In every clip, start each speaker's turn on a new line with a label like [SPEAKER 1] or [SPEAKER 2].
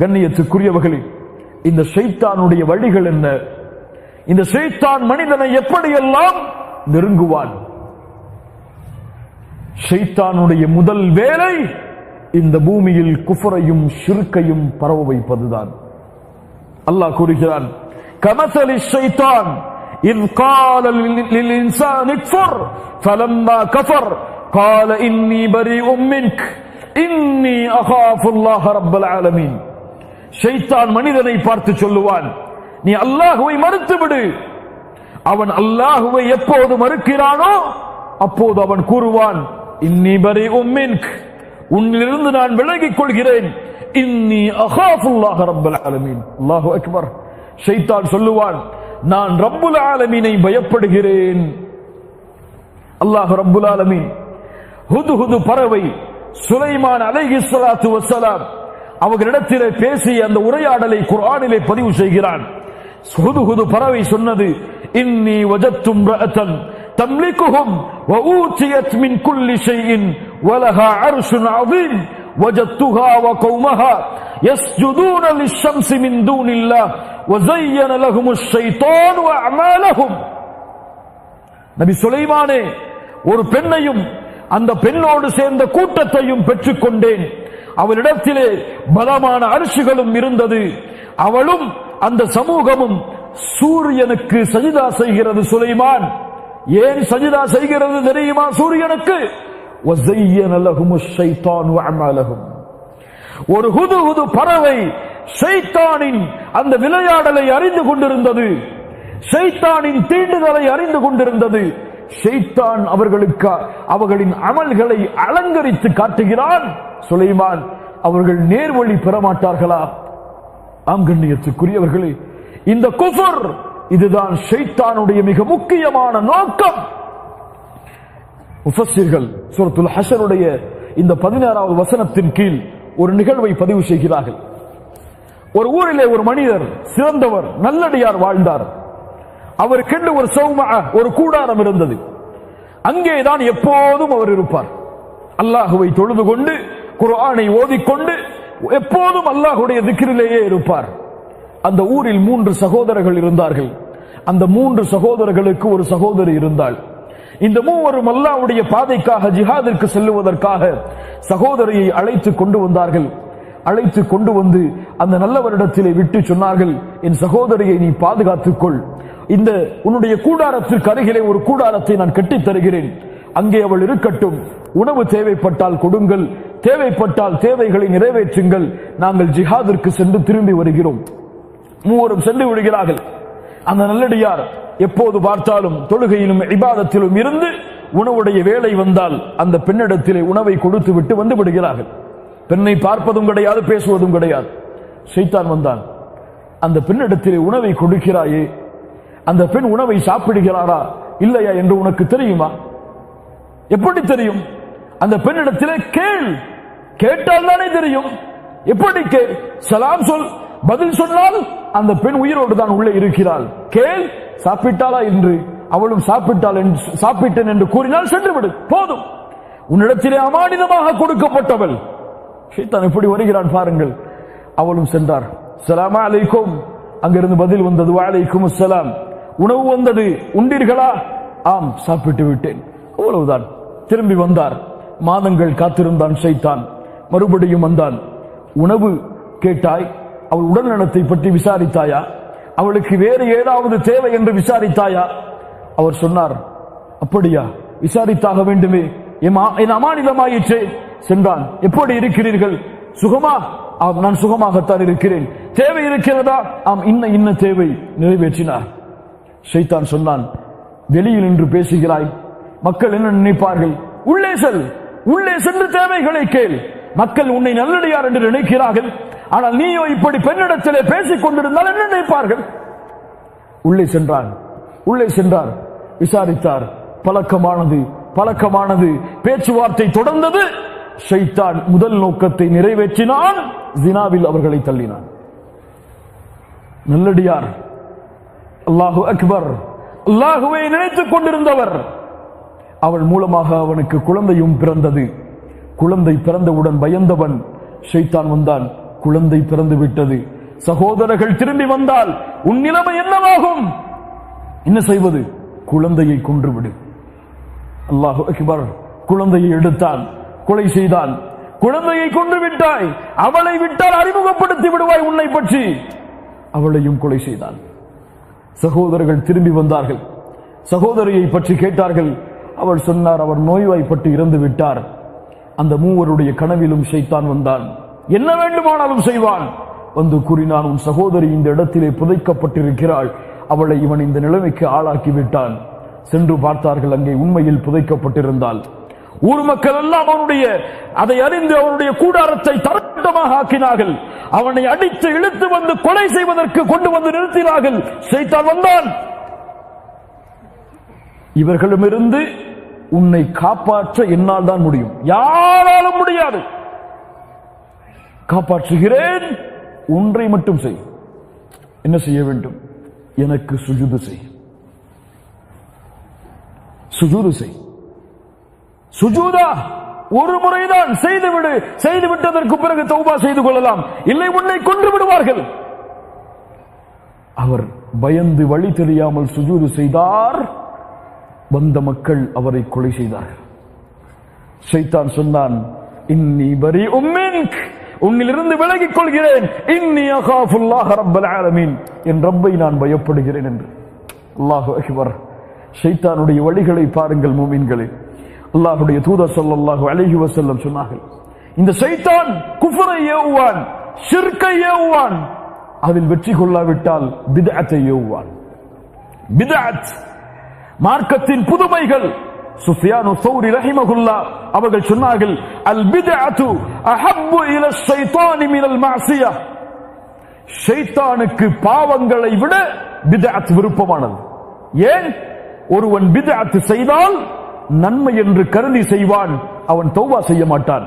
[SPEAKER 1] கண்ணியத்துக்குரியவர்களே இந்த ஷைத்தானுடைய வழிகள் என்ன இந்த ஷைத்தான் மனிதனை எப்படியெல்லாம் நெருங்குவான் ஷைத்தானுடைய முதல் வேலை இந்த பூமியில் குஃபரையும் ஷிர்கையும் பரவ வைப்பதுதான் அல்லாஹ் கூறுகிறான் கமசலி ஷைத்தான் إذ قال لل- للإنسان اكفر فلما كفر قال إني بريء منك إني أخاف الله رب العالمين ஷைத்தான் மனிதனை பார்த்து சொல்லுவான் நீ அல்லாஹுவை மறுத்து விடு அவன் அல்லாஹுவை எப்போது மறுக்கிறானோ அப்போது அவன் கூறுவான் இன்னி உம்மின் உன்னிலிருந்து நான் விலகிக் கொள்கிறேன். இன்னி அஹாஃபுல்லாஹ ரப்பல் ஆலமீன். அல்லாஹு அக்பர். ஷைத்தான் சொல்லுவான் நான் ரப்புல் ஆலமீனை பயப்படுகிறேன். அல்லாஹ் ரப்புல் ஆலமீன். ஹுது ஹுது பறவை சுலைமான் அலைஹிஸ்ஸலாத்து வஸ்ஸலாம் அவர்களிடத்திலே பேசிய அந்த உரையாடலை குர்ஆனிலே பதிவு செய்கிறான் ஹுது ஹுது பறவை சொன்னது இன்னி வஜத்தும் ரஅத்தன் தம்லிக்குஹும் وأوتيت من كل شيء ولها عرش عظيم وجدتها وقومها يسجدون للشمس من دون الله وزين لهم الشيطان أعمالهم நபி சுலைமானே ஒரு பெண்ணையும் அந்த பெண்ணோடு சேர்ந்த கூட்டத்தையும் பெற்றுக்கொண்டேன் அவளிடத்திலே பலமான அரசுகளும் இருந்தது. அவளும் அந்த சமூகமும் சூரியனுக்கு சஜிதா செய்கிறது சுலைமான். ஏன் சஜிதா செய்கிறது தெரியுமா சூரியனுக்கு? ஒரு ஹுது ஹுது பறவை ஷைத்தானின் அந்த விளையாடலை அறிந்து கொண்டிருந்தது. ஷைத்தானின் தீண்டுதலை அறிந்து கொண்டிருந்தது. ஷைத்தான் அவர்களுக்கு அவர்களின் அமல்களை அலங்கரித்து காட்டுகிறான். சுலைமான் அவர்கள் நேர்வழி பெறமாட்டார்களா? ஆம் கண்ணியத்துக்குரியவர்களே இந்த குஃபர் இதுதான் ஷைத்தானுடைய மிக முக்கியமான நோக்கம். முஃபஸிர்கள் சூரத்துல் ஹஷருடைய இந்த பதினாறாவது வசனத்தின் கீழ் ஒரு நிகழ்வை பதிவு செய்கிறார்கள். ஒரு ஊரிலே ஒரு மனிதர் சிறந்தவர் நல்லடியார் வாழ்ந்தார். அவருக்கென்று ஒரு சௌமா ஒரு கூடாரம் இருந்தது. அங்கேதான் எப்போதும் அவர் இருப்பார். அல்லாஹுவை தொழுது கொண்டு குர்ஆனை ஓதிக்கொண்டு எப்போதும் அல்லாஹுடைய திக்கிரிலேயே இருப்பார். அந்த ஊரில் மூன்று சகோதரர்கள் இருந்தார்கள். அந்த மூன்று சகோதரர்களுக்கு ஒரு சகோதரி இருந்தாள். இந்த மூவரும் அல்லாஹ்வுடைய பாதைக்காக ஜிஹாதிற்கு செல்லுவதற்காக சகோதரியை அழைத்து கொண்டு வந்தார்கள். அழைத்து கொண்டு வந்து அந்த நல்லவரிடத்திலே விட்டு சொன்னார்கள் என் சகோதரியை நீ பாதுகாத்துக்கொள். இந்த உன்னுடைய கூடாரத்திற்கு அருகிலே ஒரு கூடாரத்தை நான் கட்டித் தருகிறேன் அங்கே அவள் இருக்கட்டும். உணவு தேவைப்பட்டால் கொடுங்கள். தேவைப்பட்டால் தேவைகளை நிறைவேற்றுங்கள். நாங்கள் ஜிஹாதிற்கு சென்று திரும்பி வருகிறோம். மூவரும் சென்று விடுகிறார்கள். அந்த நல்லடியார் எப்போது பார்த்தாலும் தொழுகையிலும் இபாதத்திலும் இருந்து உணவுடைய வேலை வந்தால் அந்த பெண்ணிடத்திலே உணவை கொடுத்து விட்டு வந்து விடுகிறார்கள். பெண்ணை பார்ப்பதும் கிடையாது பேசுவதும் கிடையாது. செய்தான் வந்தான். அந்த பெண்ணிடத்திலே உணவை கொடுக்கிறாயே. அந்த பெண் உணவை சாப்பிடுகிறாரா? இல்லையா என்று உனக்கு தெரியுமா? எப்படி தெரியும்? அந்த பெண்ணிடத்திலே கேள். கேட்டால் தானே தெரியும். எப்படி கேள்? சலாம் சொல் பதில் சொன்னால் அந்த பெண் உயிரோடு தான் உள்ளே இருக்கிறாள். கேள் சாப்பிட்டாளா என்று. அவளும் சாப்பிட்டாள் என்று சாப்பிட்டேன் என்று கூறினால் சென்றுவிடு. போதும். உன்னிடத்திலே அமானிதமாக கொடுக்கப்பட்டவள். ஷைத்தான் எப்படி வருகிறான் பாருங்கள். அவளும் சென்றார். சலாமா அலைக்கும். அங்கிருந்து பதில் வந்தது. அலைக்கும் சலாம் உணவு வந்தது. உண்டீர்களா? ஆம் சாப்பிட்டு விட்டேன். அவ்வளவுதான். திரும்பி வந்தார். மாதங்கள் காத்திருந்தான் செய்தான் மறுபடியும் வந்தான். உணவு கேட்டாய் அவள் உடல்நலத்தை பற்றி விசாரித்தாயா? அவளுக்கு வேறு ஏதாவது தேவை என்று விசாரித்தாயா? அவர் சொன்னார் அப்படியா விசாரித்தாக வேண்டுமே. என் மா- என் அமானிதமாயிற்றே. சென்றான். எப்படி இருக்கிறீர்கள்? சுகமா? ஆம் நான் சுகமாகத்தான் இருக்கிறேன். தேவை இருக்கிறதா? ஆம் இன்ன இன்ன தேவை. நிறைவேற்றினார். ஷைத்தான் சொன்னான் வெளியில் நின்று பேசுகிறாய். மக்கள் என்ன நினைப்பார்கள்? உள்ளே செல். உள்ளே சென்று தேவைகளை கேள். மக்கள் உன்னை நல்லடியார் என்று நினைக்கிறார்கள். ஆனால் நீயோ இப்படி பெண்ணிடத்திலே பேசிக் கொண்டிருந்தால் என்ன நினைப்பார்கள்? உள்ளே சென்றார். உள்ளே சென்றார். விசாரித்தார். பழக்கமானது பழக்கமானது. பேச்சுவார்த்தை தொடர்ந்தது. ஷைத்தான் முதல் நோக்கத்தை நிறைவேற்றினான். ஜினாவில் அவர்களை தள்ளினான். நல்லடியார். அல்லாஹு அக்பர். அல்லாஹுவை நினைத்துக் கொண்டிருந்தவர். அவள் மூலமாக அவனுக்கு குழந்தையும் பிறந்தது. குழந்தை பிறந்தவுடன் பயந்தவன் ஷைத்தான் வந்தான். குழந்தை பிறந்து விட்டது சகோதரர்கள் திரும்பி வந்தால் உன் நிலைமை என்னவாகும்? என்ன செய்வது? குழந்தையை கொன்றுவிடு. அல்லாஹ் அக்பர் குழந்தையை எடுத்தான். கொலை செய்தான். குழந்தையை கொன்று விட்டாய். அவளை விட்டால் அறிமுகப்படுத்தி விடுவாய் உன்னை பற்றி. அவளையும் கொலை செய்தான். சகோதரர்கள் திரும்பி வந்தார்கள். சகோதரியை பற்றி கேட்டார்கள். அவள் சொன்னார் அவர் நோய்வாய்ப்பட்டு இறந்து விட்டார். அந்த மூவருடைய கனவிலும் ஷைத்தான் வந்தான். என்ன வேண்டுமானாலும் செய்வான். வந்து கூறினான் உன் சகோதரி இந்த இடத்திலே புதைக்கப்பட்டிருக்கிறாள். அவளை இவன் இந்த நிலைமைக்கு ஆளாக்கி விட்டான். சென்று பார்த்தார்கள் அங்கே உண்மையில் புதைக்கப்பட்டிருந்தால் ஊர் மக்கள் எல்லாம் அவனுடைய அதை அறிந்து அவனுடைய கூடாரத்தை தரட்டமாக ஆக்கினார்கள். அவனை அடித்து இழுத்து வந்து கொலை செய்வதற்கு கொண்டு வந்து நிறுத்தினார்கள். செய்தான் வந்தான். இவர்களிடமிருந்து உன்னை காப்பாற்ற என்னால் தான் முடியும். யாராலும் முடியாது. காப்பாற்றுகிறேன் ஒன்றை மட்டும் செய். என்ன செய்ய வேண்டும்? எனக்கு சுஜுது செய். சுஜூது செய். சுஜூதா ஒரு முறைதான் செய்துவிடு செய்து விட்டதற்கு பிறகு தௌபா செய்து கொள்ளலாம். இல்லை உன்னை கொன்று விடுவார்கள். அவர் பயந்து வழி தெரியாமல் சுஜூது செய்தார். வந்த மக்கள் அவரை கொலை செய்தார்கள். சைத்தான் சொன்னான் இன்னி பரி உம்மின்க் உன்னிலிருந்து விலகிக் கொள்கிறேன். இன்னி அகாஃபுல்லாஹ் ரப்பல் ஆலமீன் என் ரப்பை நான் பயப்படுகிறேன் என்று. அல்லாஹ் அக்பர். சைத்தானுடைய வழிகளை பாருங்கள் மூமின்களே. அல்லாஹுடைய தூதர் சொல்லல்லாஹு அழகி வசல்லம் சொன்னார்கள் இந்த சைத்தான் குஃபரை ஏவுவான் சிற்கை ஏவுவான். அதில் வெற்றி கொள்ளாவிட்டால் பிதாத்தை ஏவுவான். பிதாத் மார்க்கத்தின் புதுமைகள். சுஃபியானு சௌரி ரஹிமகுல்லா அவர்கள் சொன்னார்கள் அல் பிதஅத்து அஹப்பு இல ஷைத்தானி மினல் மஅசியா ஷைத்தானுக்கு பாவங்களை விட பிதஅத் விருப்பமானது. ஏன்? ஒருவன் பிதஅத் செய்தால் நன்மை என்று கருதி செய்வான் அவன் தௌபா செய்ய மாட்டான்.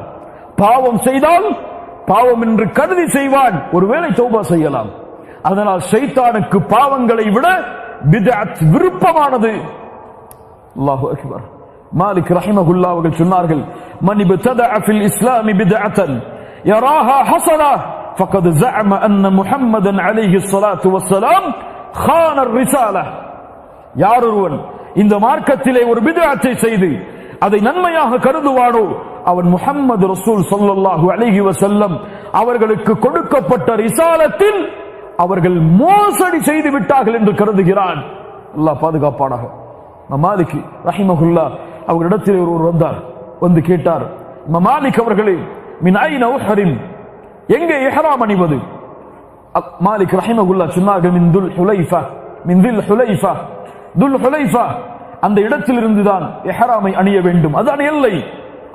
[SPEAKER 1] பாவம் செய்தால் பாவம் என்று கருதி செய்வான் ஒருவேளை தௌபா செய்யலாம். அதனால் ஷைத்தானுக்கு பாவங்களை விட பிதஅத் விருப்பமானது அல்லாஹு அக்பர் மாலிக் ரஹிமகுல்லா அவர்கள் சொன்னார்கள் மன் இப்ததஅ ஃபில் இஸ்லாம் பித்அத்தன் யராஹா ஹஸனா فقد زعم ان محمدا عليه الصلاه والسلام خان الرساله யார் ஒருவன் இந்த மார்க்கத்திலே ஒரு பிதஅத்தை செய்து அதை நன்மையாக கருதுவானோ அவன் முஹம்மது ரசூல் ஸல்லல்லாஹு அலைஹி வஸல்லம் அவர்களுக்கு கொடுக்கப்பட்ட ரிசாலத்தில் அவர்கள் மோசடி செய்து விட்டார்கள் என்று கருதுகிறான். அல்லா பாதுகாப்பானாக. மாலிக் ரஹிமகுல்லா அவர்களிடத்தில் ஒருவர் வந்தார். வந்து கேட்டார் மாலிக் அவர்களே மின் ஐன எங்கே எஹராம் அணிவது? மாலிக் ரஹிமகுல்லா சொன்னார்கள் மின் துல் ஹுலைஃபா மின் தில் ஹுலைஃபா துல் ஹுலைஃபா. அந்த இடத்திலிருந்து தான் எஹராமை அணிய வேண்டும். அதான் எல்லை.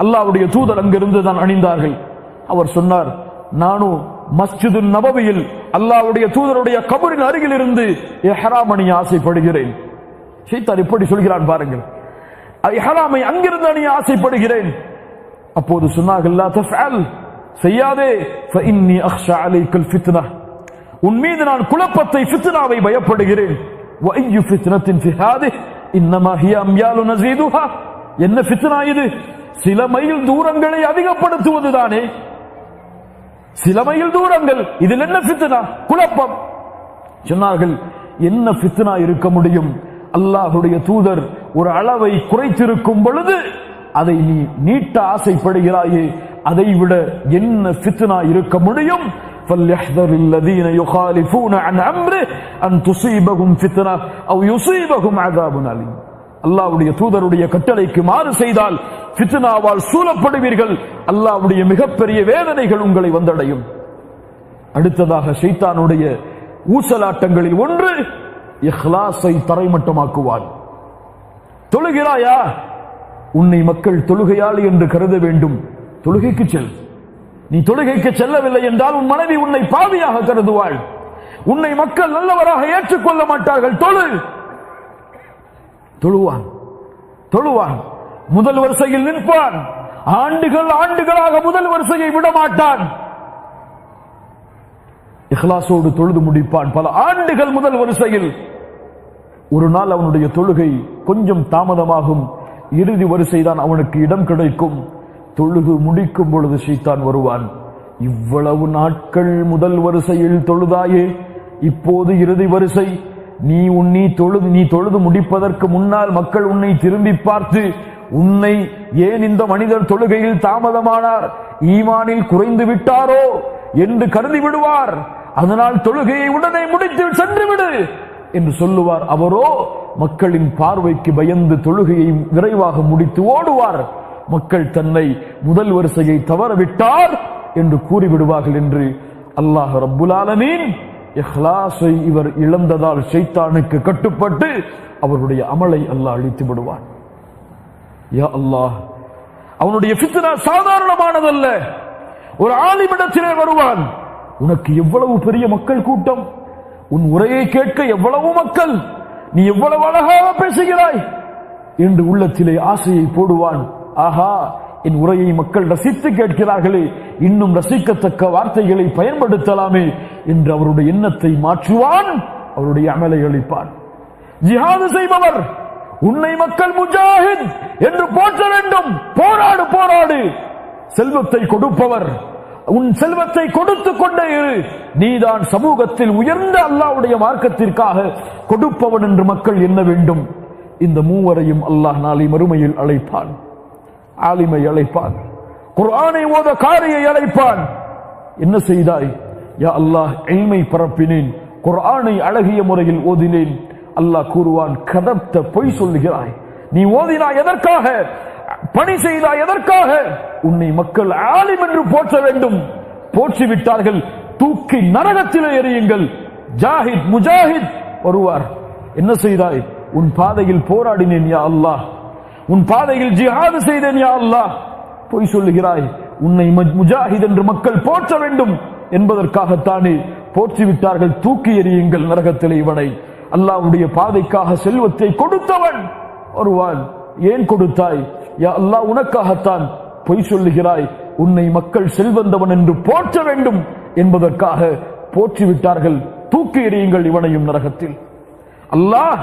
[SPEAKER 1] அல்லாவுடைய தூதர் அங்கிருந்து தான் அணிந்தார்கள். அவர் சொன்னார் நானும் மஸ்ஜிது நபவியில் அல்லாஹ்வுடைய தூதருடைய கபரின் அருகில் இருந்து இஹ்ராம் அணிய ஆசைப்படுகிறேன் ஷைத்தான் இப்படி சொல்கிறான் பாருங்கள் இஹ்ராமை அங்கிருந்து அணிய ஆசைப்படுகிறேன் அப்போது சொன்னார்கள் லா தஃஅல் செய்யாதே ஃபஇன்னி அக்ஷா அலைக்கல் ஃபித்னா உன் மீது நான் குழப்பத்தை ஃபித்னாவை பயப்படுகிறேன் وأي فتنة في هذه إنما هي أميال نزيدها என்ன ஃபித்னா இது சில மைல் தூரங்களை அதிகப்படுத்துவதுதானே சில மைல் தூரங்கள் இதில் என்ன ஃபித்னா குழப்பம் சொன்னார்கள் என்ன ஃபித்னா இருக்க முடியும் அல்லாஹுடைய தூதர் ஒரு அளவை குறைத்திருக்கும் பொழுது அதை நீ நீட்ட ஆசைப்படுகிறாயே அதை விட என்ன ஃபித்னா இருக்க முடியும் فليحذر الذين يخالفون عن امره ان تصيبهم فتنه او يصيبهم عذاب اليم அல்லாஹ்வுடைய தூதருடைய கட்டளைக்கு மாறு செய்தால் பித்னாவால் சூழப்படுவீர்கள். அல்லாவுடைய மிகப்பெரிய வேதனைகள் உங்களை வந்தடையும். அடுத்ததாக ஷைத்தானுடைய ஊசலாட்டங்களில் ஒன்று இஹ்லாஸை தரைமட்டமாக்குவான். தொழுகிறாயா? உன்னை மக்கள் தொழுகையாளி என்று கருத வேண்டும். தொழுகைக்கு செல். நீ தொழுகைக்கு செல்லவில்லை என்றால் உன் மனைவி உன்னை பாவியாக கருதுவாள். உன்னை மக்கள் நல்லவராக ஏற்றுக்கொள்ள மாட்டார்கள். தொழு. தொழுவான். தொழுவான். முதல் வரிசையில் நிற்பான். ஆண்டுகள் ஆண்டுகளாக முதல் வரிசையை விட மாட்டான் இஹ்லாசோடு தொழுது முடிப்பான். பல ஆண்டுகள் முதல் வரிசையில். ஒரு நாள் அவனுடைய தொழுகை கொஞ்சம் தாமதமாகும். இறுதி வரிசைதான் அவனுக்கு இடம் கிடைக்கும். தொழுகு முடிக்கும் பொழுது சீத்தான் வருவான். இவ்வளவு நாட்கள் முதல் வரிசையில் தொழுதாயே. இப்போது இறுதி வரிசை. நீ உன்னி தொழுது நீ தொழுது முடிப்பதற்கு முன்னால் மக்கள் உன்னை திரும்பி பார்த்து உன்னை ஏன் இந்த மனிதர் தொழுகையில் தாமதமானார்? ஈமானில் குறைந்து விட்டாரோ? என்று கருதி விடுவார். அதனால் தொழுகையை உடனே முடித்து சென்று விடு என்று சொல்லுவார் அவரோ. மக்களின் பார்வைக்கு பயந்து தொழுகையை விரைவாக முடித்து ஓடுவார். மக்கள் தன்னை முதல் வரிசையை தவறவிட்டார் என்று கூறிவிடுவார்கள் என்று அல்லாஹ் ரப்புல் இஹ்லாஸை இவர் இழந்ததால் ஷைத்தானுக்கு கட்டுப்பட்டு அவருடைய அமலை அல்லாஹ் அழித்து விடுவான். யா அல்லாஹ். அவனுடைய ஃபித்னா சாதாரணமானதல்ல. ஒரு ஆலிமிடத்திலே வருவான். உனக்கு எவ்வளவு பெரிய மக்கள் கூட்டம்? உன் உரையை கேட்க எவ்வளவு மக்கள்? நீ எவ்வளவு அழகாக பேசுகிறாய்? என்று உள்ளத்திலே ஆசையை போடுவான். ஆஹா என் உரையை மக்கள் ரசித்து கேட்கிறார்களே. இன்னும் ரசிக்கத்தக்க வார்த்தைகளை பயன்படுத்தலாமே என்று அவருடைய எண்ணத்தை மாற்றுவான். அவருடைய அமலை அளிப்பான். ஜிஹாது செய்பவர். உன்னை மக்கள் முஜாஹித் என்று போற்ற வேண்டும். போராடு போராடு. செல்வத்தை கொடுப்பவர். உன் செல்வத்தை கொடுத்து கொண்டே இரு. நீதான் சமூகத்தில் உயர்ந்த அல்லாஹ்வுடைய மார்க்கத்திற்காக கொடுப்பவன் என்று மக்கள் எண்ண வேண்டும். இந்த மூவரையும் அல்லாஹ் நாளை மறுமையில் அழைப்பான். ஆலிமை அழைப்பான். குர்ஆனை ஓத காரியை அழைப்பான். என்ன செய்தாய்? யா அல்லாஹ் எய்மை பரப்பினேன். குர்ஆனை அழகிய முறையில் ஓதினேன். அல்லாஹ் கூறுவான் கதப்த பொய் சொல்லுகிறாய். நீ ஓதினாய் எதற்காக? பணி செய்தாய் எதற்காக? உன்னை மக்கள் ஆலிம் என்று போற்ற வேண்டும். போற்றி விட்டார்கள் தூக்கி நரகத்திலே எறியுங்கள். ஜாஹித் முஜாஹித் வருவார். என்ன செய்தாய்? உன் பாதையில் போராடினேன் யா அல்லாஹ். உன் பாதையில் ஜிஹாது செய்தேன் யா அல்லாஹ். பொய் சொல்லுகிறாய். உன்னை முஜாஹித் என்று மக்கள் போற்ற வேண்டும். என்பதற்காகத்தானே போற்றி விட்டார்கள் தூக்கி எறியுங்கள் நரகத்திலே இவனை. அல்லாவுடைய பாதைக்காக செல்வத்தை கொடுத்தவன் வருவான் ஏன் கொடுத்தாய்? யா அல்லாஹ் உனக்காகத்தான் பொய் சொல்லுகிறாய். உன்னை மக்கள் செல்வந்தவன் என்று போற்ற வேண்டும் என்பதற்காக போற்றி விட்டார்கள் தூக்கி எறியுங்கள் இவனையும் நரகத்தில். அல்லாஹ்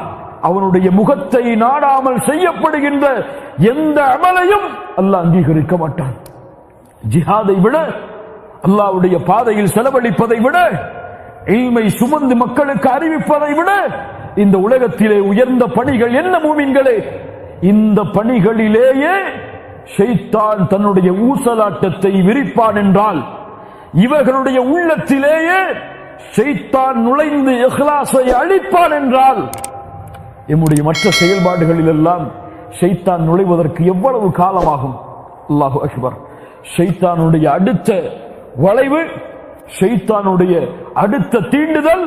[SPEAKER 1] அவனுடைய முகத்தை நாடாமல் செய்யப்படுகின்ற எந்த அமலையும் அல்லாஹ் அங்கீகரிக்க மாட்டான். ஜிஹாதை விட அல்லாவுடைய பாதையில் செலவழிப்பதை விட இல்மை சுமந்து மக்களுக்கு அறிவிப்பதை விட இந்த உலகத்திலே உயர்ந்த பணிகள் என்ன மூமின்களே? இந்த பணிகளிலேயே ஷெய்தான் தன்னுடைய ஊசலாட்டத்தை விரிப்பான் என்றால் இவர்களுடைய உள்ளத்திலேயே ஷெய்தான் நுழைந்து இஹ்லாஸை அழிப்பான் என்றால் எம்முடைய மற்ற செயல்பாடுகளில் எல்லாம் ஷெய்தான் நுழைவதற்கு எவ்வளவு காலமாகும்? அல்லாஹு அக்பர். ஷெய்தானுடைய அடுத்த வளைவு ஷைத்தானுடைய அடுத்த தீண்டுதல்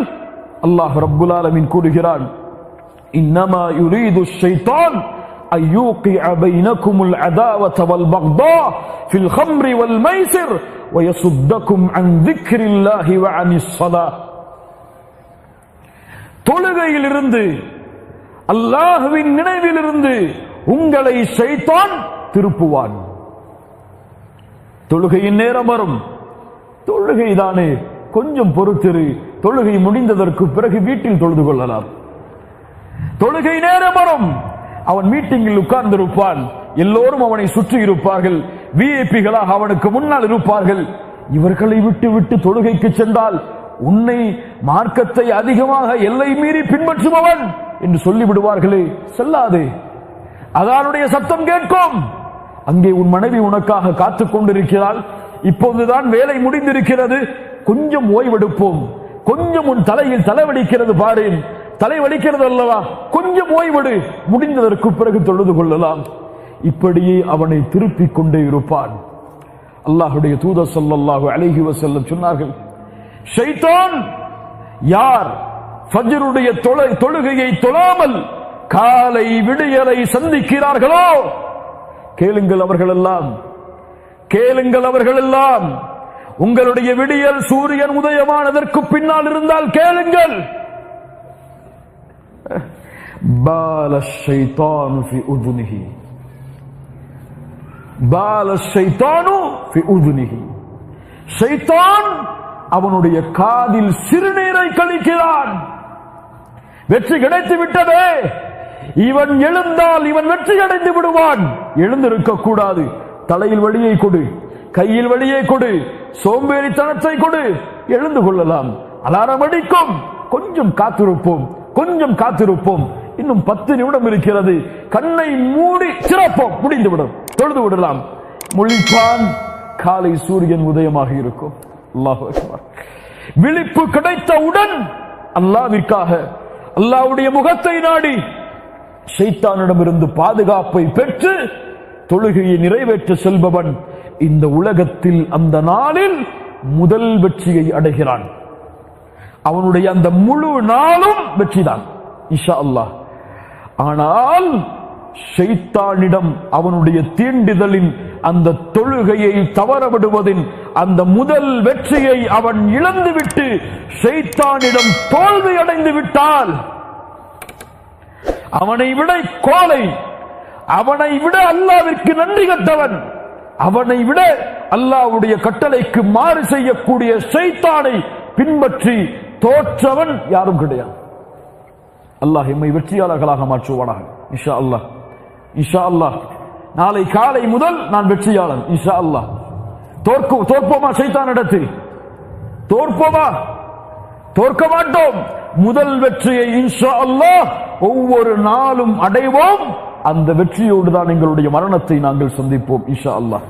[SPEAKER 1] அல்லாஹ் ரப்புல் ஆலமீன் கூறுகிறான் إنما يريد الشيطان أن يوقع بينكم العداوة والبغضاء في الخمر والميسر ويصدكم عن ذكر الله وعن الصلاة தொழுகையிலிருந்து அல்லாஹுவின் நினைவிலிருந்து உங்களை ஷைத்தான் திருப்புவான் தொழுகையின் நேரம் வரும் தொழுகைதானே கொஞ்சம் பொறுத்திரு. தொழுகை முடிந்ததற்கு பிறகு வீட்டில் தொழுது கொள்ளலாம். தொழுகை நேரம் வரும். அவன் மீட்டிங்கில் உட்கார்ந்திருப்பான். எல்லோரும் அவனை சுற்றி இருப்பார்கள். விஐபிகளாக அவனுக்கு முன்னால் இருப்பார்கள். இவர்களை விட்டு விட்டு தொழுகைக்கு சென்றால் உன்னை மார்க்கத்தை அதிகமாக எல்லை மீறி பின்பற்றுபவன் என்று சொல்லிவிடுவார்களே. செல்லாதே. அதானுடைய சத்தம் கேட்கும். அங்கே உன் மனைவி உனக்காக காத்துக் கொண்டிருக்கிறாள் இப்போதுதான் வேலை முடிந்திருக்கிறது. கொஞ்சம் ஓய்வெடுப்போம். கொஞ்சம் உன் தலையில் தலைவலிக்கிறது பாரேன். தலைவலிக்கிறது அல்லவா? கொஞ்சம் ஓய்வெடு. முடிந்ததற்கு பிறகு தொழுது கொள்ளலாம். இப்படியே அவனை திருப்பிக் கொண்டே இருப்பான். அல்லாஹுடைய தூத ஸல்லல்லாஹு அழகி வஸல்லம் சொன்னார்கள் ஷைத்தான் யார் ஃபஜ்ருடைய தொழ தொழுகையை தொழாமல் காலை விடியலை சந்திக்கிறார்களோ? கேளுங்கள் அவர்களெல்லாம். கேளுங்கள் அவர்களெல்லாம். உங்களுடைய விடியல் சூரியன் உதயமானதற்கு பின்னால் இருந்தால் கேளுங்கள். பால ஷைத்தான் ஃபி உதுனிஹி. பால ஷைத்தானு ஃபி உதுனிஹி. ஷைத்தான் அவனுடைய காதில் சிறுநீரை கழிக்கிறான். வெற்றி கிடைத்து விட்டதே. இவன் எழுந்தால் இவன் வெற்றி அடைந்து விடுவான். எழுந்திருக்க கூடாது தலையில் வழியை கொடு கையில் வழியை கொடு சோம்பேறித்தனத்தை கொடு எழுந்து கொள்ளலாம். அலாரம் அடிக்கும். கொஞ்சம் காத்திருப்போம் கொஞ்சம் காத்திருப்போம். இன்னும் பத்து நிமிடம் இருக்கிறது. கண்ணை மூடி சிறப்போம். முடிந்துவிடும். தொழுது விடலாம். முழிப்பான் காலை சூரியன் உதயமாக இருக்கும். அல்லாஹ் விழிப்பு கிடைத்தவுடன் அல்லாவிற்காக அல்லாவுடைய முகத்தை நாடி சைத்தானிடமிருந்து பாதுகாப்பை பெற்று தொழுகையை நிறைவேற்ற செல்பவன் இந்த உலகத்தில் அந்த நாளில் முதல் வெற்றியை அடைகிறான். அவனுடைய அந்த முழு நாளும் வெற்றிதான் இஷா அல்லாஹ் ஆனால் ஷைத்தானிடம் அவனுடைய தீண்டுதலின் அந்த தொழுகையை தவறவிடுவதின் அந்த முதல் வெற்றியை அவன் இழந்துவிட்டு ஷைத்தானிடம் தோல்வி அடைந்து விட்டால் அவனை விட கோலை அவனை விட அல்லாவிற்கு நன்றி கட்டவன். அவனை விட அல்லாவுடைய கட்டளைக்கு மாறு செய்யக்கூடிய சைத்தானை பின்பற்றி தோற்றவன் யாரும் கிடையாது. அல்லாஹ் எம்மை வெற்றியாளர்களாக மாற்றுவானாக. இஷா அல்லாஹ். இஷா அல்லாஹ். நாளை காலை முதல் நான் வெற்றியாளன். இஷா அல்லாஹ். தோற்கும் தோற்போமா சைத்தானிடத்தில் தோற்போமா? தோற்க மாட்டோம். முதல் வெற்றியை இன்ஷா அல்லாஹ் ஒவ்வொரு நாளும் அடைவோம். அந்த வெற்றியோடு தான் எங்களுடைய மரணத்தை நாங்கள் சந்திப்போம் இஷா அல்லாஹ்.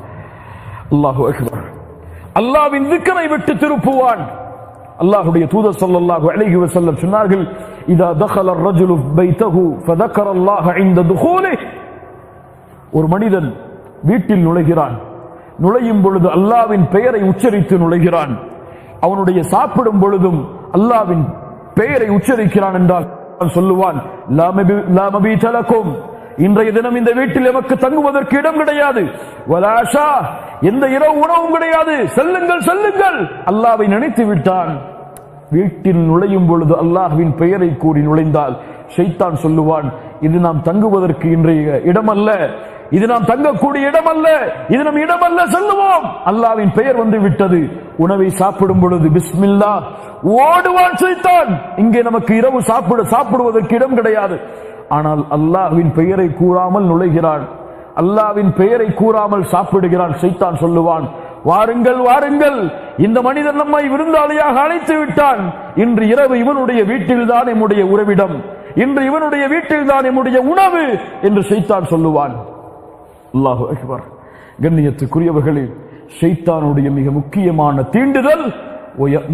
[SPEAKER 1] அல்லாஹு அக்பர். அல்லாவின் திக்கரை விட்டு திருப்புவான். அல்லாஹுடைய தூதர் சொல்லல்லாஹு அழகி வசல்லம் சொன்னார்கள் இதா தஹல் ரஜுலு பைத்தஹு பதக்கர் அல்லாஹ் இந்த துஹூலே ஒரு மனிதன் வீட்டில் நுழைகிறான். நுழையும் பொழுது அல்லாவின் பெயரை உச்சரித்து நுழைகிறான். அவனுடைய சாப்பிடும் பொழுதும் அல்லாவின் பெயரை உச்சரிக்கிறான் என்றால் சொல்லுவான் லாமபி லாமபி தலக்கும் இன்றைய தினம் இந்த வீட்டில் எமக்கு தங்குவதற்கு இடம் கிடையாது. வலாஷா எந்த இரவு உணவும் கிடையாது. செல்லுங்கள் செல்லுங்கள். அல்லாவை நினைத்து விட்டான். வீட்டில் நுழையும் பொழுது அல்லாஹ்வின் பெயரை கூறி நுழைந்தால் ஷைத்தான் சொல்லுவான் இது நாம் தங்குவதற்கு இன்றைய இடமல்ல. இது நாம் தங்கக்கூடிய இடம் அல்ல இது நம் இடம் அல்ல சொல்லுவோம். அல்லாவின் பெயர் வந்து விட்டது. உணவை சாப்பிடும் பொழுது பிஸ்மில்லா ஓடுவான் சைத்தான் இங்கே நமக்கு இரவு சாப்பிட சாப்பிடுவதற்கு இடம் கிடையாது. ஆனால் அல்லாஹ்வின் பெயரை கூறாமல் நுழைகிறான் அல்லாவின் பெயரை கூறாமல் சாப்பிடுகிறான் சைத்தான் சொல்லுவான். வாருங்கள் வாருங்கள். இந்த மனிதன் நம்மை விருந்தாளியாக அழைத்து விட்டான். இன்று இரவு இவனுடைய வீட்டில்தான் எம்முடைய உறவிடம். இன்று இவனுடைய வீட்டில்தான் எம்முடைய உணவு என்று சைத்தான் சொல்லுவான். அல்லாஹு அக்பர். கண்ணியத்துக்குரியவர்களே சைத்தானுடைய மிக முக்கியமான தீண்டுதல்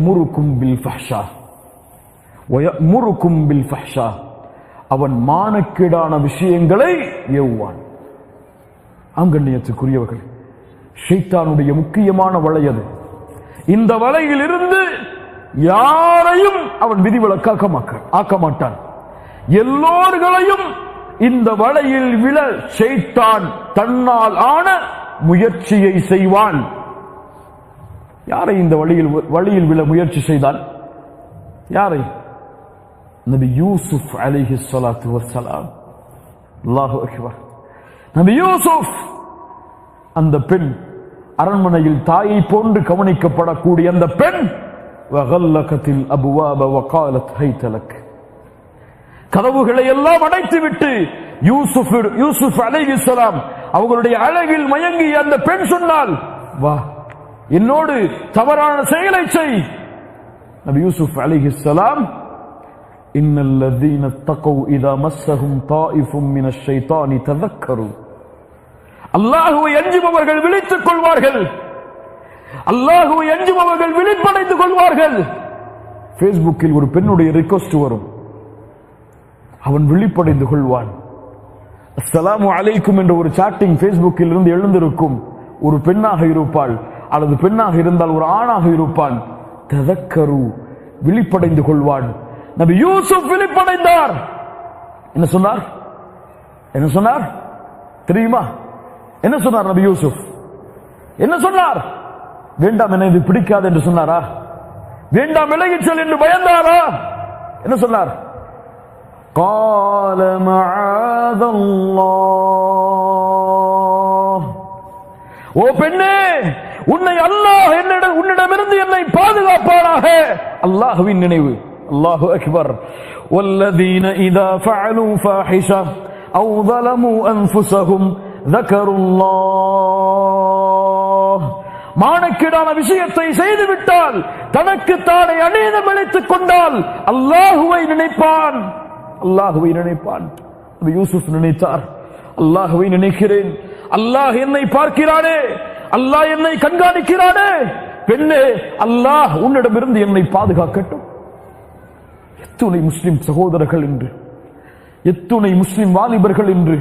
[SPEAKER 1] முருக்கும் பில் ஃபஹ்ஷா. முறுக்கும் பில் ஃபஹ்ஷா. அவன் மானக்கீடான விஷயங்களை ஏவுவான். ஆங்கண்ணியத்துக்குரியவர்கள் ஷைத்தானுடைய முக்கியமான வலை அது. இந்த வலையில் இருந்து யாரையும் அவன் விதிவிலக்காக்க மாக்க- ஆக்க மாட்டான் எல்லோர்களையும் இந்த வலையில் விழ செய்தான் தன்னால் ஆன முயற்சியை செய்வான். யாரை இந்த வழியில் வழியில் விழ முயற்சி செய்தான்? யாரை? நபி யூசுப் அலிஹி சலாத்து வசலாம் அல்லாஹு அக்பர் நபி யூசுப் அந்த பெண் அரண்மனையில் தாயை போன்று கவனிக்கப்படக்கூடிய அந்த பெண் வகல்லகத்தில் அபுவாப வகாலத் ஹைதலக். கதவுகளை எல்லாம் அடைத்துவிட்டு யூசுப் யூசுப் அலைஹி சலாம் அவங்களுடைய அழகில் மயங்கி அந்த பெண் சொன்னால் வா என்னோடு தவறான செயலை செய். நபி யூசுப் அலைஹிஸ்ஸலாம் إن الذين اتقوا إذا مسهم طائف من الشيطان تذكروا அல்லாஹுவை அஞ்சுபவர்கள் விழித்துக் கொள்வார்கள் அல்லாஹுவை அஞ்சுபவர்கள் விழிப்படைத்துக் கொள்வார்கள் பேஸ்புக்கில் ஒரு பெண்ணுடைய ரிக்வஸ்ட் வரும் அவன் விழிப்படைந்து கொள்வான் அஸ்ஸலாமு அலைக்கும் என்ற ஒரு சாட்டிங் பேஸ்புக்கில் இருந்து எழுந்திருக்கும் ஒரு பெண்ணாக இருப்பாள் அல்லது பெண்ணாக இருந்தால் ஒரு ஆணாக இருப்பான் ததக்கரு விழிப்படைந்து கொள்வான் நபி யூசுப் விழிப்படைந்தார் என்ன சொன்னார் என்ன சொன்னார் தெரியுமா என்ன சொன்னார் நபி யூசுப் என்ன சொன்னார் வேண்டாம் என இது பிடிக்காது என்று சொன்னாரா வேண்டாம் விலகிச் செல் என்று பயந்தாரா என்ன சொன்னார் قال معاذ الله ஓ பெண்ணே உன்னை அல்லாஹ் என்னிடம் உன்னிடமிருந்து என்னை பாதுகாப்பானாக அல்லாஹ்வின் நினைவு அல்லாஹு அக்பர் والذين إذا فعلوا فاحشة أو ظلموا أنفسهم ذكروا الله மானக்கீடான விஷயத்தை செய்துவிட்டால் தனக்கு தானே அநீதம் இழைத்துக் கொண்டால் அல்லாஹுவை நினைப்பான் அல்லாஹுவை நினைப்பான் அது யூசுப் நினைத்தார் அல்லாஹுவை நினைக்கிறேன் அல்லாஹ் என்னை பார்க்கிறானே அல்லாஹ் என்னை கண்காணிக்கிறானே பெண்ணே அல்லாஹ் உன்னிடமிருந்து என்னை பாதுகாக்கட்டும் எத்துணை முஸ்லிம் சகோதரர்கள் என்று எத்துணை முஸ்லிம் வாலிபர்கள் என்று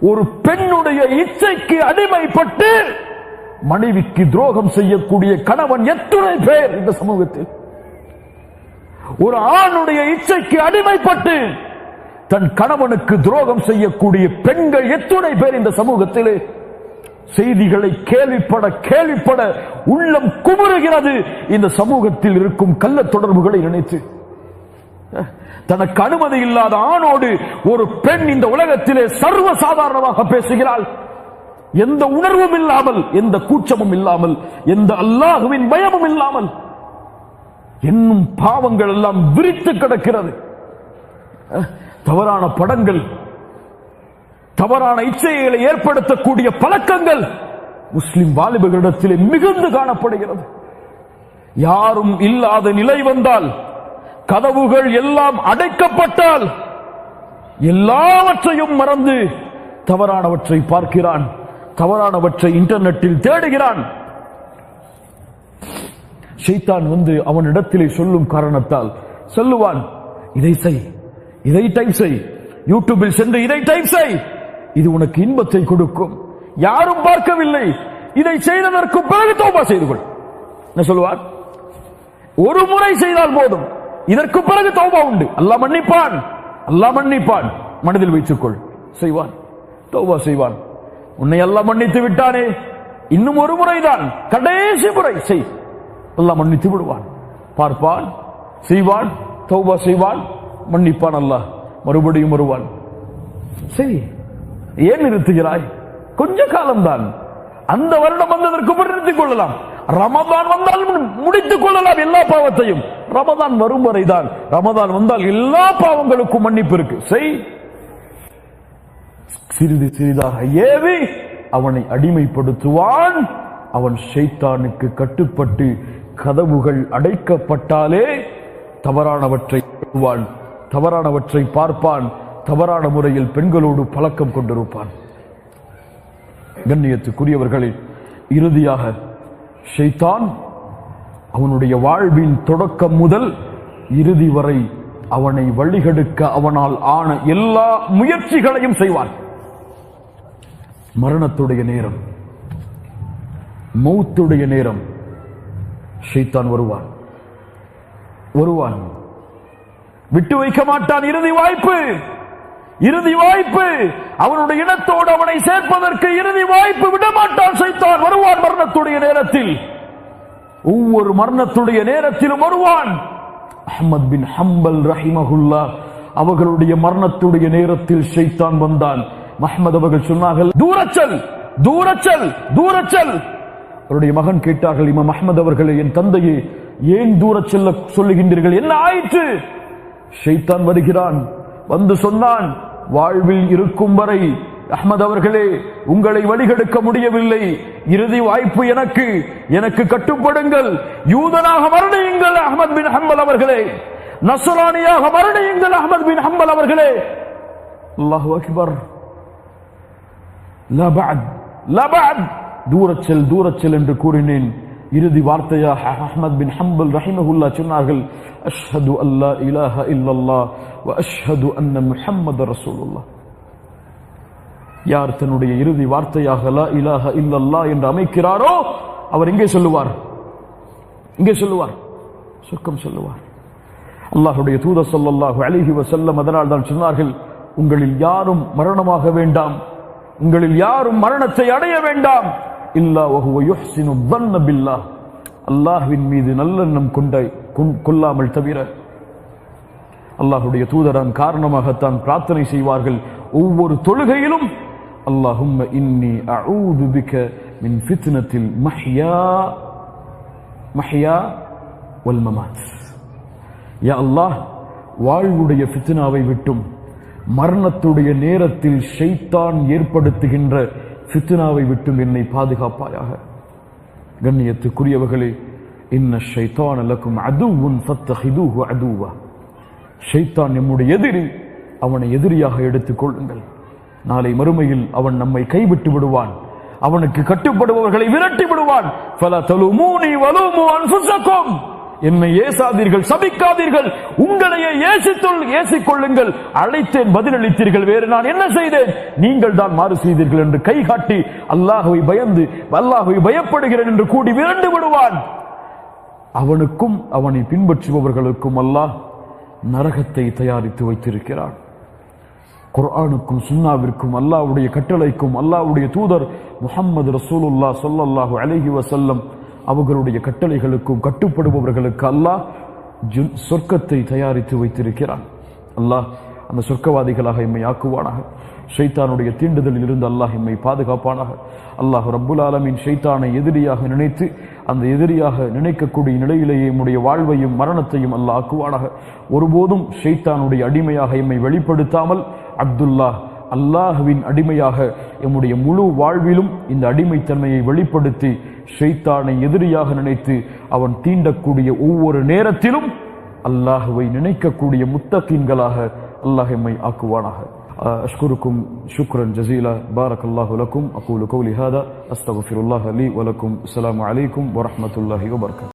[SPEAKER 1] ஒரு பெண்ணுடைய இச்சைக்கு அடிமைப்பட்டு மனைவிக்கு துரோகம் செய்யக்கூடிய கணவன் எத்துணை பேர் இந்த சமூகத்தில். ஒரு ஆணுடைய இச்சைக்கு அடிமைப்பட்டு தன் கணவனுக்கு துரோகம் செய்யக்கூடிய பெண்கள் எத்துணை பேர் இந்த சமூகத்திலே. செய்திகளை கேள்விப்பட கேள்விப்பட உள்ளம் குமுறுகிறது. இந்த சமூகத்தில் இருக்கும் கள்ள தொடர்புகளை நினைத்து. தனக்கு அனுமதி இல்லாத ஆணோடு ஒரு பெண் இந்த உலகத்திலே சர்வ சாதாரணமாக பேசுகிறாள். எந்த உணர்வும் இல்லாமல் எந்த கூச்சமும் இல்லாமல் எந்த அல்லாஹுவின் பயமும் இல்லாமல் இன்னும் பாவங்கள் எல்லாம் விரித்து கிடக்கிறது. தவறான படங்கள் தவறான இச்சைகளை ஏற்படுத்தக்கூடிய பழக்கங்கள் முஸ்லிம் வாலிபர்களிடத்திலே மிகுந்து காணப்படுகிறது. யாரும் இல்லாத நிலை வந்தால் கதவுகள் எல்லாம் அடைக்கப்பட்டால் எல்லாவற்றையும் மறந்து தவறானவற்றை பார்க்கிறான் தவறானவற்றை இன்டர்நெட்டில் தேடுகிறான். ஷைத்தான் வந்து அவனிடத்திலே சொல்லும் காரணத்தால் சொல்லுவான் இதை செய் இதை டைப் செய் யூடியூபில் சென்று இதை டைப் செய். இது உனக்கு இன்பத்தை கொடுக்கும். யாரும் பார்க்கவில்லை. இதை செய்ததற்கு பிறகு தோபா செய்து கொள். என்ன சொல்லுவார் ஒரு முறை செய்தால் போதும். இதற்கு பிறகு தௌபா உண்டு. அல்லாஹ் மன்னிப்பான். அல்லாஹ் மன்னிப்பான். மனதில் வைத்துக்கொள். செய்வான். தௌபா செய்வான். உன்னை அல்லாஹ் மன்னித்து விட்டானே. இன்னும் ஒரு முறைதான். கடைசி முறை. செய். அல்லாஹ் மன்னித்து விடுவான். பார்ப்பான். செய்வான். தௌபா செய்வான். மன்னிப்பான் அல்லாஹ். மறுபடியும் வருவான். சரி ஏன் நிறுத்துகிறாய்? கொஞ்ச காலம்தான். அந்த வருடம் வந்ததற்கு முன் நிறுத்திக் கொள்ளலாம். ரமதான் வந்தால் முடித்துக் கொள்ளலாம் எல்லா பாவத்தையும். ரமதான் வரும் வரைதான். ரமதான் வந்தால் எல்லா பாவங்களுக்கும் மன்னிப்பு இருக்கு. செய். சிறிது சிறிதாக ஏவி அவனை அடிமைப்படுத்துவான். அவன் ஷைத்தானுக்கு கட்டுப்பட்டு கதவுகள் அடைக்கப்பட்டாலே தவறானவற்றை பண்ணுவான் தவறானவற்றை பார்ப்பான். தவறான முறையில் பெண்களோடு பழக்கம் கொண்டிருப்பான். கண்ணியத்துக்குரியவர்களே இறுதியாக ஷைத்தான் அவனுடைய வாழ்வின் தொடக்கம் முதல் இறுதி வரை அவனை வழிகெடுக்க அவனால் ஆன எல்லா முயற்சிகளையும் செய்வான். மரணத்துடைய நேரம் மௌத்துடைய நேரம் ஷைத்தான் வருவான். வருவான். விட்டு வைக்க மாட்டான். இறுதி வாய்ப்பு இறுதி வாய்ப்பு. அவனுடைய இனத்தோடு அவனை சேர்ப்பதற்கு இறுதி வாய்ப்பு விடமாட்டான் சைத்தான் வருவான் மரணத்துடைய நேரத்தில். ஒவ்வொரு மரணத்துடைய நேரத்திலும் வருவான். அஹ்மத் பின் ஹம்பல் ரஹிமகுல்லா அவர்களுடைய மரணத்துடைய நேரத்தில் ஷைத்தான் வந்தான். மஹமது அவர்கள் சொன்னார்கள் தூரச்சல் தூரச்சல் தூரச்சல் அவருடைய மகன் கேட்டார்கள் இமாம் மஹமது அவர்களே என் தந்தையை ஏன் தூரச் செல்ல சொல்லுகின்றீர்கள்? என்ன ஆயிற்று? ஷைத்தான் வருகிறான் வந்து சொன்னான் வாழ்வில் இருக்கும் வரை அஹ்மத் அவர்களே உங்களை வழிகெடுக்க முடியவில்லை. இறுதி வாய்ப்பு எனக்கு. எனக்கு கட்டுப்படுங்கள். யூதனாக மரணியுங்கள் அஹமத் பின் ஹம்பல் அவர்களே. நசுரானியாக மரணியுங்கள் அஹ்மத் பின் ஹம்பல் அவர்களே. அல்லாஹு அக்பர். லா என்று கூறினேன். இறுதி வார்த்தையாக அஹமத் பின் ஹம்பல் ரஹிமஹுல்லா சொன்னார்கள். அஷ்ஹது அல்லா இலாஹ இல்லல்லாஹ் வ அஷ்ஹது அன்ன முஹம்மது ரசூலுல்லாஹ். யார் தன்னுடைய இறுதி வார்த்தையாக லா இலாக இல்லல்லா என்று அமைக்கிறாரோ அவர் எங்கே சொல்லுவார். இங்கே சொல்லுவார். சொர்க்கம் சொல்லுவார். அல்லாஹுடைய தூதர் சொல்லல்லாஹு அழகி வசல்லம் அதனால் தான் சொன்னார்கள் உங்களில் யாரும் மரணமாக வேண்டாம். உங்களில் யாரும் மரணத்தை அடைய வேண்டாம். இல்லா வஹுவ யுஹ்சினு ظن பில்லாஹ். அல்லாஹ்வின் மீது நல்லெண்ணம் கொண்ட கொல்லாமல் கொள்ளாமல் தவிர அல்லாஹுடைய தூதரன் காரணமாகத்தான் பிரார்த்தனை செய்வார்கள். ஒவ்வொரு தொழுகையிலும் அல்லாஹும் இன்னி அஊது பிக மின் ஃபித்னத்தில் மஹ்யா மஹ்யா வல் மமாத் யா அல்லாஹ் வாழ்வுடைய ஃபித்னாவை விட்டும் மரணத்துடைய நேரத்தில் ஷைத்தான் ஏற்படுத்துகின்ற ஃபித்னாவை விட்டும் என்னை பாதுகாப்பாயாக. கண்ணியத்துக்குரியவர்களே இன்ன ஷைத்தான் லக்கும் அதுவும் ஃபத்தஹிதூஹு அதுவா. ஷைத்தான் நம்முடைய எதிரி அவனை எதிரியாக எடுத்துக் கொள்ளுங்கள். நாளை மறுமையில் அவன் நம்மை கைவிட்டு விடுவான். அவனுக்கு கட்டுப்படுபவர்களை விரட்டி விடுவான். ஃபல தலுமூனி வலுமு அன்ஃபுஸக்கும். என்னை ஏசாதீர்கள் சபிக்காதீர்கள். உங்களையே ஏசித்துள் ஏசிக் கொள்ளுங்கள் அழைத்தேன் பதிலளித்தீர்கள். வேறு நான் என்ன செய்தேன்? நீங்கள் தான் மாறு செய்தீர்கள் என்று கை காட்டி அல்லாஹுவை பயந்து அல்லாஹுவை பயப்படுகிறேன் என்று கூடி விரண்டு விடுவான். அவனுக்கும் அவனை பின்பற்றுபவர்களுக்கும் அல்லாஹ் நரகத்தை தயாரித்து வைத்திருக்கிறான். குர்ஆனுக்கும் சுன்னாவிற்கும் அல்லாவுடைய கட்டளைக்கும் அல்லாவுடைய தூதர் முஹம்மது ரசூலுல்லா சொல்லல்லாஹு அலஹி வசல்லம் அவர்களுடைய கட்டளைகளுக்கும் கட்டுப்படுபவர்களுக்கு அல்லாஹ் சொர்க்கத்தை தயாரித்து வைத்திருக்கிறான். அல்லாஹ் அந்த சொர்க்கவாதிகளாக எம்மை ஆக்குவானாக. ஷைத்தானுடைய தீண்டுதலில் இருந்து அல்லாஹ் எம்மை பாதுகாப்பானாக. அல்லாஹ் ரப்புல் ஆலமின் ஷைத்தானை எதிரியாக நினைத்து அந்த எதிரியாக நினைக்கக்கூடிய நிலையிலேயே நம்முடைய வாழ்வையும் மரணத்தையும் அல்லாஹ் ஆக்குவானாக. ஒருபோதும் ஷைத்தானுடைய அடிமையாக எம்மை வெளிப்படுத்தாமல் அப்துல்லா அல்லாஹுவின் அடிமையாக எம்முடைய முழு வாழ்விலும் இந்த அடிமைத்தன்மையை வெளிப்படுத்தி ஷைத்தானை எதிரியாக நினைத்து அவன் தீண்டக்கூடிய ஒவ்வொரு நேரத்திலும் அல்லாஹுவை நினைக்கக்கூடிய முத்தகீன்களாக அல்லாஹ் எம்மை ஆக்குவானாக أشكركم شكرا جزيلا بارك الله لكم أقول قولي هذا أستغفر الله لي ولكم السلام عليكم ورحمة الله وبركاته